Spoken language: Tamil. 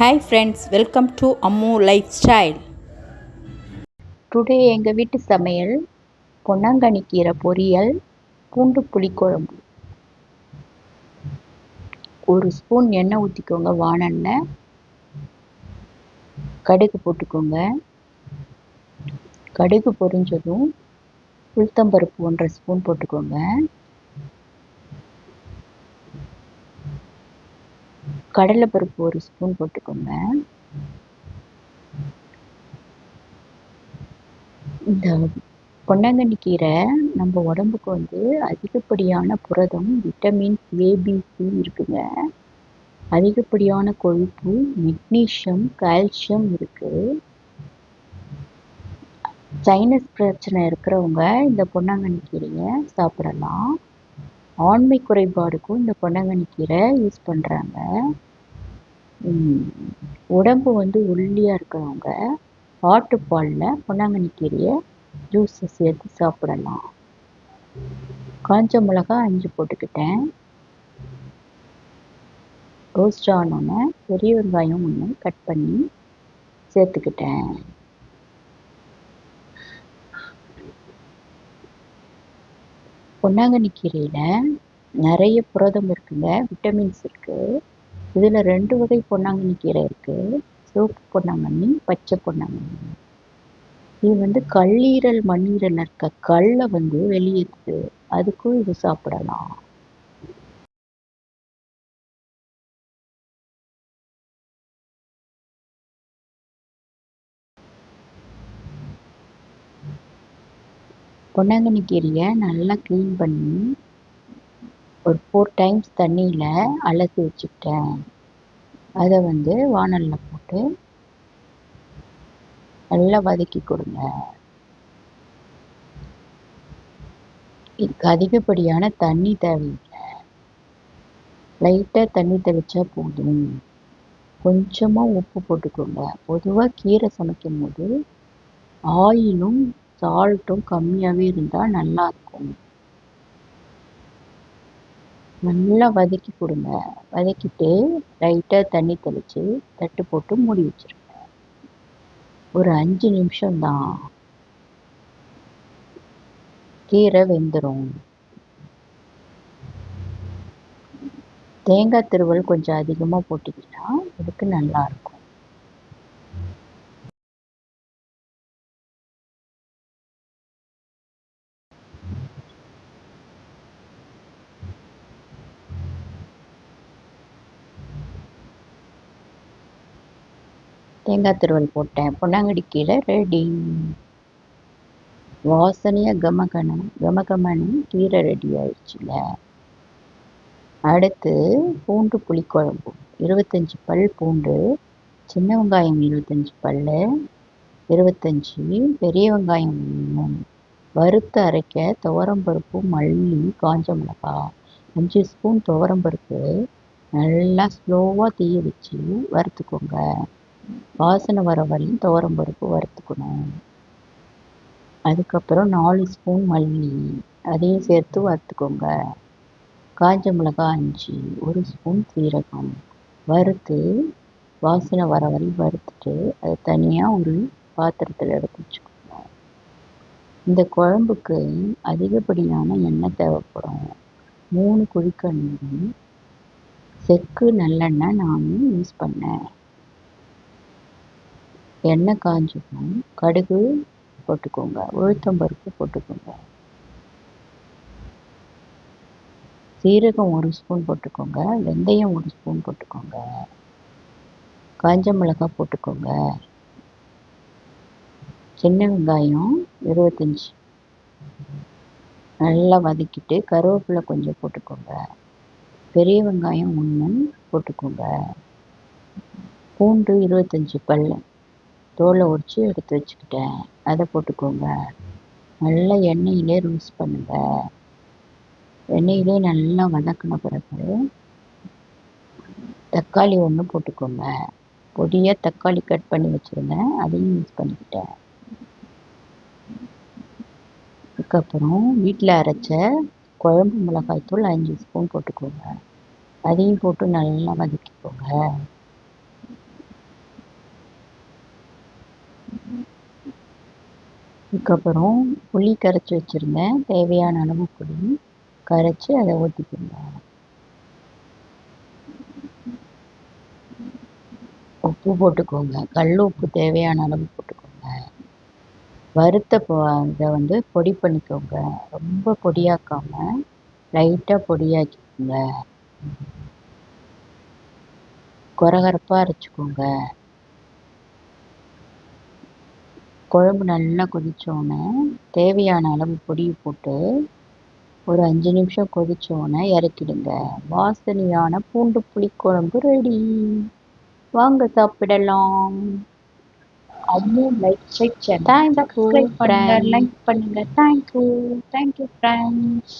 Hi friends welcome to Ammu life style today எங்கள் வீட்டு சமையல் பொன்னாங்கண்ணி கீரை பொரியல் பூண்டு புளிக்குழம்பு ஒரு ஸ்பூன் எண்ணெய் ஊற்றிக்கோங்க வானெண்ணெய். கடுகு போட்டுக்கோங்க. கடுகு பொரிஞ்சதும் உளுத்தம்பருப்பு ஒன்றரை ஸ்பூன் போட்டுக்கோங்க. கடலைப்பருப்பு ஒரு ஸ்பூன் போட்டுக்கோங்க. இந்த பொன்னாங்கண்ணி கீரை நம்ம உடம்புக்கு வந்து அதிகப்படியான புரதம் விட்டமின் ஏபிசி இருக்குங்க. அதிகப்படியான கொழுப்பு மெக்னீஷியம் கால்சியம் இருக்குது சைனஸ் பிரச்சனை இருக்கிறவங்க இந்த பொன்னாங்கண்ணி கீரையை சாப்பிடலாம். ஆண்மை குறைபாடுக்கும் இந்த பொன்னாங்கண்ணி கீரை யூஸ் பண்ணுறாங்க உடம்பு வந்து ஒல்லியாக இருக்கிறவங்க ஆட்டுப்பாலில் பொன்னாங்கண்ணி கீரையை ஜூஸை சேர்த்து சாப்பிடலாம். காஞ்ச மிளகா அஞ்சு போட்டுக்கிட்டேன். ரோஸ்ட் ஆனோன்னே பெரிய வெங்காயம் ஒன்று கட் பண்ணி சேர்த்துக்கிட்டேன். பொன்னாங்கண்ணி கீரையில் நிறைய புரதம் இருக்குங்க விட்டமின்ஸ் இருக்குது இதுல ரெண்டு வகை பொன்னாங்கண்ணி கீரை இருக்கு. சிவப்பு பொன்னாங்கண்ணி பச்சை பொன்னாங்கண்ணி. இது வந்து கல்லீரல் மண்ணீரல் இருக்க கல்லை வந்து வெளியேற்றுது அதுக்கும் இது சாப்பிடலாம். பொன்னாங்கண்ணி கீரையை நல்லா க்ளீன் பண்ணி ஒரு ஃபோர் டைம்ஸ் தண்ணியில் அலசி வச்சுக்கிட்டேன். அதை வந்து வானலில் போட்டு நல்லா வதக்கி கொடுங்க. இதுக்கு அதிகப்படியான தண்ணி தேவையில்லை. லைட்டாக தண்ணி தெளித்தா போதும். கொஞ்சமாக உப்பு போட்டுக்கோங்க. பொதுவாக கீரை சமைக்கும் போது ஆயிலும் சால்ட்டும் கம்மியாகவே இருந்தால் நல்லாயிருக்கும் நல்லா வதக்கி கொடுங்க. வதக்கிட்டு லைட்டாக தண்ணி தெளித்து தட்டு போட்டு மூடி வச்சுருங்க. ஒரு அஞ்சு நிமிஷம்தான் கீரை வெந்துடும் தேங்காய் திருவல் கொஞ்சம் அதிகமாக போட்டிங்கன்னா இதுக்கு நல்லாயிருக்கும் தேங்காய் திருவல் போட்டேன். பொன்னாங்கடி கீரை ரெடி வாசனையாக கமகன கமகமனு கீரை ரெடி ஆயிடுச்சுல. அடுத்து பூண்டு புளிக்குழம்பு. இருபத்தஞ்சி பல் பூண்டு சின்ன வெங்காயம் இருபத்தஞ்சி பல் இருபத்தஞ்சி பெரிய வெங்காயம் மூணு. வறுத்து அரைக்க துவரம்பருப்பு மல்லி காஞ்ச மிளகாய் அஞ்சு ஸ்பூன் துவரம்பருப்பு நல்லா ஸ்லோவாக தீய வச்சு வறுத்துக்கோங்க. வாசனை வர வரையும் துவரம்பருப்பு வறுத்துக்கணும். அதுக்கப்புறம் நாலு ஸ்பூன் மல்லி. அதையும் சேர்த்து வறுத்துக்கோங்க. காஞ்ச மிளகாய் அஞ்சு ஒரு ஸ்பூன் சீரகம். வறுத்து வாசனை வர வரையும் வறுத்துட்டு அதை தனியாக ஒரு பாத்திரத்தில் எடுத்து வச்சுக்கோங்க இந்த குழம்புக்கு அதிகப்படியான எண்ணெய் தேவைப்படும். மூணு குழிக்கண்ணி. செக்கு நல்லெண்ணெய் நான் யூஸ் பண்ணேன். எண்ணெய் காஞ்சதும் கடுகு போட்டுக்கோங்க. உளுத்தம்பருப்பு போட்டுக்கோங்க. சீரகம் ஒரு ஸ்பூன் போட்டுக்கோங்க. வெந்தயம் ஒரு ஸ்பூன் போட்டுக்கோங்க. காஞ்ச மிளகாய் போட்டுக்கோங்க. சின்ன வெங்காயம் இருபத்தஞ்சி. நல்லா வதக்கிட்டு கருவேப்பிலை கொஞ்சம் போட்டுக்கோங்க. பெரிய வெங்காயம் ஒன்று போட்டுக்கோங்க. பூண்டு இருபத்தஞ்சி பல் தோலை உரித்து எடுத்து வச்சுக்கிட்டேன். அதை போட்டுக்கோங்க. நல்லா எண்ணெயிலே ரோஸ்ட் பண்ணுங்கள் எண்ணெயிலே நல்லா வதக்கின பிறகு தக்காளி ஒன்று போட்டுக்கோங்க. பொடியாக தக்காளி கட் பண்ணி வச்சுருந்தேன். அதையும் யூஸ் பண்ணிக்கிட்டேன். அதுக்கப்புறம் வீட்டில் அரைச்ச குழம்பு மிளகாய் தூள் அஞ்சு ஸ்பூன் போட்டுக்கோங்க. அதையும் போட்டு நல்லா வதக்கிக்கோங்க. அதுக்கப்புறம் புளி கரைச்சி வச்சுருந்தேன். தேவையான அளவு புளி கரைச்சி அதை ஊற்றிக்கோங்க உப்பு போட்டுக்கோங்க. கல் உப்பு தேவையான அளவு போட்டுக்கோங்க. வறுத்த இதை வந்து பொடி பண்ணிக்கோங்க. ரொம்ப பொடியாக்காமல் லைட்டாக பொடியாக்கிக்கோங்க. கொரகரப்பாக அரைச்சிக்கோங்க. குழம்பு நல்லா கொதித்தோடனே தேவையான அளவு பொடியை போட்டு ஒரு அஞ்சு நிமிஷம் கொதித்தோடனே இறக்கிடுங்க. வாசனையான பூண்டு புளிக்குழம்பு ரெடி வாங்க சாப்பிடலாம். Ammu like check you, subscribe பண்ணுங்க. லைக் பண்ணுங்க. Thank you thank you friends